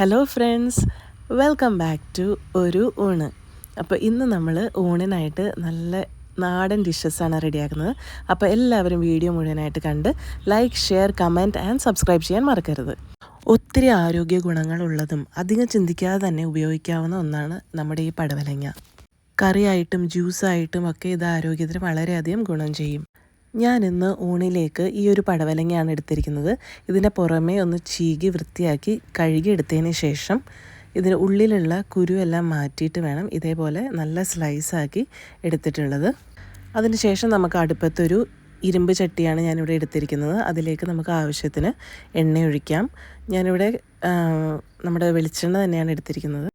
Hello friends welcome back to ഒരു ഊണ്. അപ്പോൾ ഇന്ന് നമ്മൾ ഊണിനായിട്ട് നല്ല നാടൻ ഡിഷസാണ് റെഡിയാക്കുന്നത് അപ്പോൾ എല്ലാവരും വീഡിയോ മുഴുവനായിട്ട് കണ്ട് like share comment and subscribe ചെയ്യാൻ മറക്കരുത്. ഒത്തിരി ആരോഗ്യ ഗുണങ്ങളുള്ളതും അധികം ചിന്തിക്കാതെ തന്നെ ഉപയോഗിക്കാവുന്ന ഒന്നാണ് നമ്മുടെ ഈ പടവലങ്ങ. കറിയായിട്ടും ജ്യൂസായിട്ടും ഒക്കെ ഇത് ആരോഗ്യത്തിന് വളരെയധികം ഗുണം ചെയ്യും. ഞാൻ ഇന്ന് ഊണിലേക്ക് ഈ ഒരു പടവലങ്ങയാണ് എടുത്തിരിക്കുന്നത്. ഇതിന്റെ പുറമേ ഒന്ന് ചീകി വൃത്തിയാക്കി കഴുകി എടുത്തതിന് ശേഷം ഇതിന് ഉള്ളിലുള്ള കുരുവെല്ലാം മാറ്റിയിട്ട് വേണം ഇതേപോലെ നല്ല സ്ലൈസാക്കി എടുത്തിട്ടുള്ളത്. അതിന് ശേഷം നമുക്ക് അടുപ്പത്തൊരു ഇരുമ്പ് ചട്ടിയാണ് ഞാനിവിടെ എടുത്തിരിക്കുന്നത്. അതിലേക്ക് നമുക്ക് ആവശ്യത്തിന് എണ്ണ ഒഴിക്കാം. ഞാനിവിടെ നമ്മുടെ വെളിച്ചെണ്ണ തന്നെയാണ് എടുത്തിരിക്കുന്നത്.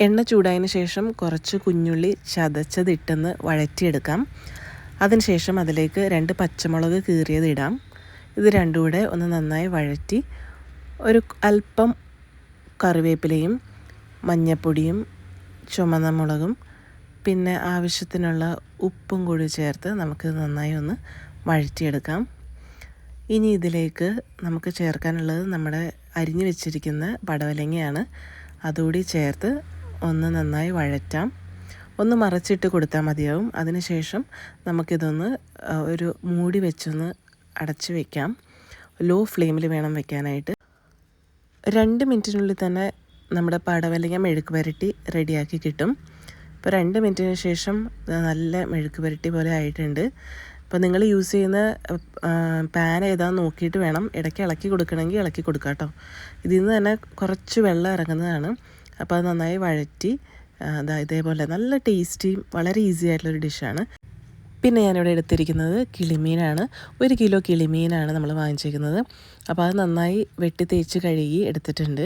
എണ്ണ ചൂടായതിന് ശേഷം കുറച്ച് കുഞ്ഞുള്ളി ചതച്ചതിട്ടെന്ന് വഴറ്റിയെടുക്കാം. അതിനുശേഷം അതിലേക്ക് രണ്ട് പച്ചമുളക് കീറിയത് ഇടാം. ഇത് രണ്ടും കൂടെ ഒന്ന് നന്നായി വഴറ്റി ഒരു അല്പം കറിവേപ്പിലയും മഞ്ഞപ്പൊടിയും ചുമന്ന മുളകും പിന്നെ ആവശ്യത്തിനുള്ള ഉപ്പും കൂടി ചേർത്ത് നമുക്ക് നന്നായി ഒന്ന് വഴറ്റിയെടുക്കാം. ഇനി ഇതിലേക്ക് നമുക്ക് ചേർക്കാനുള്ളത് നമ്മുടെ അരിഞ്ഞു വെച്ചിരിക്കുന്ന പടവലങ്ങയാണ്. അതുകൂടി ചേർത്ത് ഒന്ന് നന്നായി വഴറ്റാം. ഒന്ന് മറച്ചിട്ട് കൊടുത്താൽ മതിയാവും. അതിനുശേഷം നമുക്കിതൊന്ന് ഒരു മൂടി വെച്ചൊന്ന് അടച്ചു വയ്ക്കാം ലോ ഫ്ലെയിമിൽ വേണം വെക്കാനായിട്ട്. രണ്ട് മിനിറ്റിനുള്ളിൽ തന്നെ നമ്മുടെ പടവലങ്ങ മെഴുക്ക് പുരട്ടി റെഡിയാക്കി കിട്ടും. ഇപ്പോൾ രണ്ട് മിനിറ്റിന് ശേഷം നല്ല മെഴുക്ക് പുരട്ടി പോലെ ആയിട്ടുണ്ട്. അപ്പോൾ നിങ്ങൾ യൂസ് ചെയ്യുന്ന പാൻ ഏതാണെന്ന് നോക്കിയിട്ട് വേണം. ഇടയ്ക്ക് ഇളക്കി കൊടുക്കണമെങ്കിൽ ഇളക്കി കൊടുക്കാം കേട്ടോ. ഇതിൽ നിന്ന് തന്നെ കുറച്ച് വെള്ളം ഇറങ്ങുന്നതാണ്. അപ്പോൾ അത് നന്നായി വഴറ്റി ദാ ഇതേപോലെ നല്ല ടേസ്റ്റിയും വളരെ ഈസി ആയിട്ടുള്ളൊരു ഡിഷാണ് പിന്നെ ഞാനിവിടെ എടുത്തിരിക്കുന്നത് കിളിമീനാണ്. ഒരു കിലോ കിളിമീനാണ് നമ്മൾ വാങ്ങിച്ചിരിക്കുന്നത്. അപ്പോൾ അത് നന്നായി വെട്ടി തേച്ച് കഴുകി എടുത്തിട്ടുണ്ട്.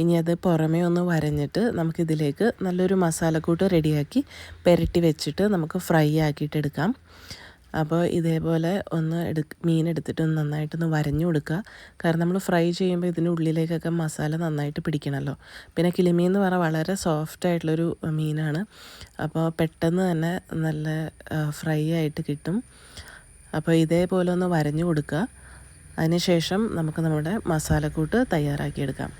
ഇനി അത് പുറമേ ഒന്ന് വരഞ്ഞിട്ട് നമുക്കിതിലേക്ക് നല്ലൊരു മസാലക്കൂട്ട് റെഡിയാക്കി പെരട്ടി വെച്ചിട്ട് നമുക്ക് ഫ്രൈ ആക്കിയിട്ട് എടുക്കാം. അപ്പോൾ ഇതേപോലെ ഒന്ന് എടു മീൻ എടുത്തിട്ട് നന്നായിട്ടൊന്ന് വരഞ്ഞു കൊടുക്കുക കാരണം നമ്മൾ ഫ്രൈ ചെയ്യുമ്പോൾ ഇതിന്റെ ഉള്ളിലേക്കൊക്കെ മസാല നന്നായിട്ട് പിടിക്കണമല്ലോ പിന്നെ കിളിമീൻ എന്ന് പറഞ്ഞാൽ വളരെ സോഫ്റ്റ് ആയിട്ടുള്ളൊരു മീനാണ്. അപ്പോൾ പെട്ടെന്ന് തന്നെ നല്ല ഫ്രൈ ആയിട്ട് കിട്ടും. അപ്പോൾ ഇതേപോലെ ഒന്ന് വരഞ്ഞു കൊടുക്കുക അതിനുശേഷം നമുക്ക് നമ്മുടെ മസാലക്കൂട്ട് തയ്യാറാക്കിയെടുക്കാം.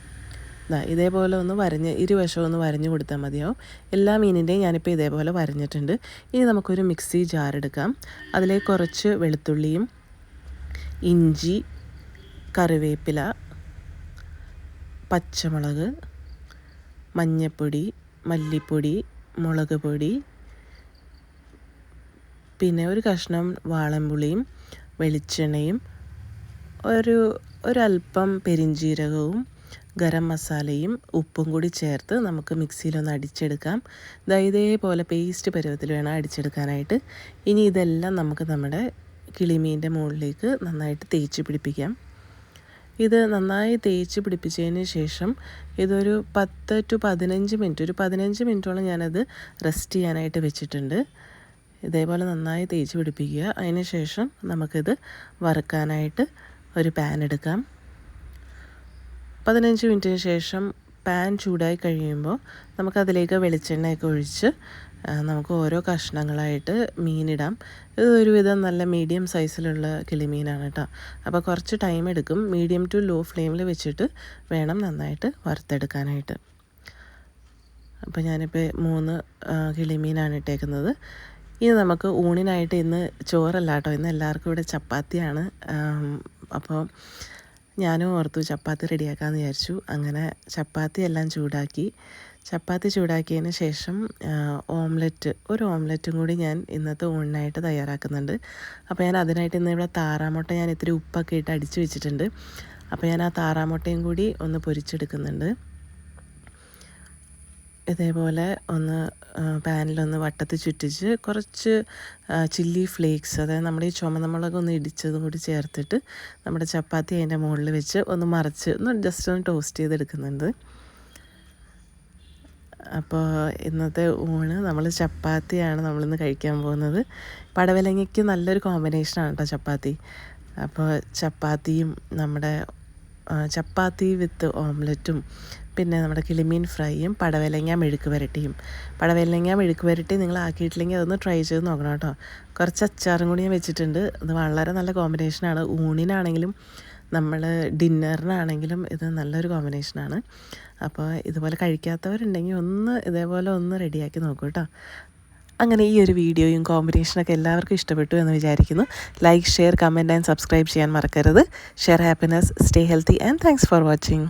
ഇതേപോലെ ഒന്ന് വരഞ്ഞ് ഇരുവശവും ഒന്ന് വരഞ്ഞു കൊടുത്താൽ മതിയാവും. എല്ലാ മീനിന്റെയും ഞാനിപ്പോൾ ഇതേപോലെ വരഞ്ഞിട്ടുണ്ട്. ഇനി നമുക്കൊരു മിക്സി ജാർ എടുക്കാം. അതിലേക്ക് കുറച്ച് വെളുത്തുള്ളിയും ഇഞ്ചി കറിവേപ്പില പച്ചമുളക് മഞ്ഞൾപ്പൊടി മല്ലിപ്പൊടി മുളക് പൊടി പിന്നെ ഒരു കഷ്ണം വാളൻപുളിയും വെളിച്ചെണ്ണയും ഒരു ഒരല്പം പെരിഞ്ജീരകവും ഗരം മസാലയും ഉപ്പും കൂടി ചേർത്ത് നമുക്ക് മിക്സിയിലൊന്ന് അടിച്ചെടുക്കാം. ദാ ഇതേപോലെ പേസ്റ്റ് പരുവത്തിൽ വേണം അടിച്ചെടുക്കാനായിട്ട്. ഇനി ഇതെല്ലാം നമുക്ക് നമ്മുടെ കിളിമീന്റെ മുകളിലേക്ക് നന്നായിട്ട് തേച്ച് പിടിപ്പിക്കാം. ഇത് നന്നായി തേച്ച് പിടിപ്പിച്ചതിന് ശേഷം ഇതൊരു പത്ത് ടു പതിനഞ്ച് മിനിറ്റ് ഒരു പതിനഞ്ച് മിനിറ്റോളം ഞാനത് റെസ്റ്റ് ചെയ്യാനായിട്ട് വെച്ചിട്ടുണ്ട്. ഇതേപോലെ നന്നായി തേച്ച് പിടിപ്പിക്കുക. അതിന് ശേഷം നമുക്കിത് വറുക്കാനായിട്ട് ഒരു പാൻ എടുക്കാം. പതിനഞ്ച് മിനിറ്റിന് ശേഷം പാൻ ചൂടായി കഴിയുമ്പോൾ നമുക്കതിലേക്ക് വെളിച്ചെണ്ണയൊക്കെ ഒഴിച്ച് നമുക്ക് ഓരോ കഷ്ണങ്ങളായിട്ട് മീനിടാം. ഇത് ഒരുവിധം നല്ല മീഡിയം സൈസിലുള്ള കിളിമീനാണ് കേട്ടോ. അപ്പോൾ കുറച്ച് ടൈം എടുക്കും. മീഡിയം ടു ലോ ഫ്ലെയിമിൽ വെച്ചിട്ട് വേണം നന്നായിട്ട് വറുത്തെടുക്കാനായിട്ട്. അപ്പോൾ ഞാനിപ്പോൾ മൂന്ന് കിളിമീനാണ് ഇട്ടേക്കുന്നത്. ഇനി നമുക്ക് ഊണിനായിട്ട് ഇന്ന് ചോറല്ല കേട്ടോ. ഇന്ന് എല്ലാവർക്കും ഇവിടെ ചപ്പാത്തിയാണ്. അപ്പോൾ ഞാനും ഓർത്തു ചപ്പാത്തി റെഡിയാക്കാമെന്ന് വിചാരിച്ചു. അങ്ങനെ ചപ്പാത്തി എല്ലാം ചൂടാക്കി. ചപ്പാത്തി ചൂടാക്കിയതിന് ശേഷം ഓംലെറ്റ് ഒരു ഓംലെറ്റും കൂടി ഞാൻ ഇന്നത്തെ ഊണിനായിട്ട് തയ്യാറാക്കുന്നുണ്ട്. അപ്പോൾ ഞാൻ അതിനായിട്ട് ഇന്ന് ഇവിടെ താറാമുട്ട ഞാൻ ഇത്തിരി ഉപ്പൊക്കെ ഇട്ട് അടിച്ച് വെച്ചിട്ടുണ്ട്. അപ്പോൾ ഞാൻ ആ താറാമുട്ടയും കൂടി ഒന്ന് പൊരിച്ചെടുക്കുന്നുണ്ട്. ഇതേപോലെ ഒന്ന് പാനിലൊന്ന് വട്ടത്ത് ചുറ്റിച്ച് കുറച്ച് ചില്ലി ഫ്ലേക്സ് അതായത് നമ്മുടെ ഈ ചുമന്ന മുളക് ഒന്ന് ഇടിച്ചതും കൂടി ചേർത്തിട്ട് നമ്മുടെ ചപ്പാത്തി അതിന്റെ മുകളിൽ വെച്ച് ഒന്ന് മറിച്ച് ഒന്ന് ജസ്റ്റ് ഒന്ന് ടോസ്റ്റ് ചെയ്തെടുക്കുന്നുണ്ട്. അപ്പോൾ ഇന്നത്തെ ഊണ് നമ്മൾ ചപ്പാത്തിയാണ് നമ്മളിന്ന് കഴിക്കാൻ പോകുന്നത്. പടവലങ്ങയ്ക്ക് നല്ലൊരു കോമ്പിനേഷനാണ് കേട്ടോ ചപ്പാത്തി. അപ്പോൾ ചപ്പാത്തിയും നമ്മുടെ ചപ്പാത്തി വിത്ത് ഓംലറ്റും പിന്നെ നമ്മുടെ കിളിമീൻ ഫ്രൈയും പടവലങ്ങ മെഴുക്ക് വരട്ടിയും. പടവലങ്ങ മെഴുക്ക് വരട്ടി നിങ്ങൾ ആക്കിയിട്ടില്ലെങ്കിൽ അതൊന്ന് ട്രൈ ചെയ്ത് നോക്കണം കേട്ടോ. കുറച്ച് അച്ചാറും കൂടി ഞാൻ വെച്ചിട്ടുണ്ട്. ഇത് വളരെ നല്ല കോമ്പിനേഷനാണ് ഊണിനാണെങ്കിലും നമ്മൾ ഡിന്നറിനാണെങ്കിലും ഇത് നല്ലൊരു കോമ്പിനേഷനാണ് അപ്പോൾ ഇതുപോലെ കഴിക്കാത്തവരുണ്ടെങ്കിൽ ഒന്ന് ഇതേപോലെ ഒന്ന് റെഡിയാക്കി നോക്കൂ കേട്ടോ. അങ്ങനെ ഈ ഒരു വീഡിയോയും കോമ്പിനേഷനൊക്കെ എല്ലാവർക്കും ഇഷ്ടപ്പെട്ടു എന്ന് വിചാരിക്കുന്നു. Like share comment and subscribe ചെയ്യാൻ മറക്കരുത്. Share happiness stay healthy and thanks for watching